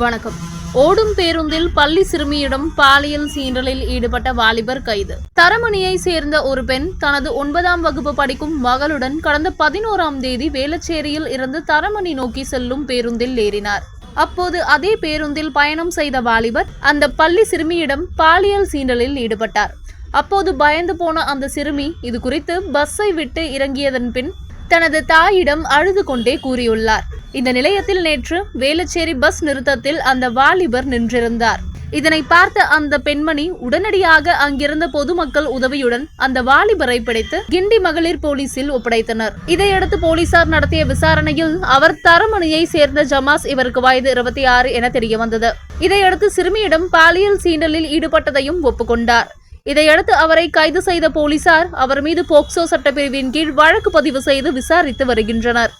வணக்கம். ஓடும் பேருந்தில் பள்ளி சிறுமியிடம் பாலியல் சீண்டலில் ஈடுபட்ட வாலிபர் கைது. தரமணியை சேர்ந்த ஒரு பெண் தனது ஒன்பதாம் வகுப்பு படிக்கும் மகளுடன் கடந்த பதினோராம் தேதி வேளச்சேரியில் இருந்து தரமணி நோக்கி செல்லும் பேருந்தில் ஏறினார். அப்போது அதே பேருந்தில் பயணம் செய்த வாலிபர் அந்த பள்ளி சிறுமியிடம் பாலியல் சீண்டலில் ஈடுபட்டார். அப்போது பயந்து போன அந்த சிறுமி இது குறித்து பஸ்ஸை விட்டு இறங்கியதன் பின் தனது தாயிடம் அழுது கொண்டே கூறியுள்ளார். இந்த நிலையத்தில் நேற்று வேலுச்சேரி பஸ் நிறுத்தத்தில் அந்த வாலிபர் நின்றிருந்தார். இதனை பார்த்த அந்த பெண்மணி உடனடியாக அங்கிருந்த பொதுமக்கள் உதவியுடன் அந்த வாலிபரை பிடித்து கிண்டி மகளிர் போலீசில் ஒப்படைத்தனர். இதையடுத்து போலீசார் நடத்திய விசாரணையில் அவர் தரமணியை சேர்ந்த ஜமாஸ் இவருக்கு வயது இருபத்தி ஆறு என தெரிய வந்தது இதையடுத்து சிறுமியிடம் பாலியல் சீண்டலில் ஈடுபட்டதையும் ஒப்புக்கொண்டார். இதையடுத்து அவரை கைது செய்த போலீசார் அவர் மீது போக்சோ சட்டப்பிரிவின் கீழ் வழக்கு பதிவு செய்து விசாரித்து வருகின்றனர்.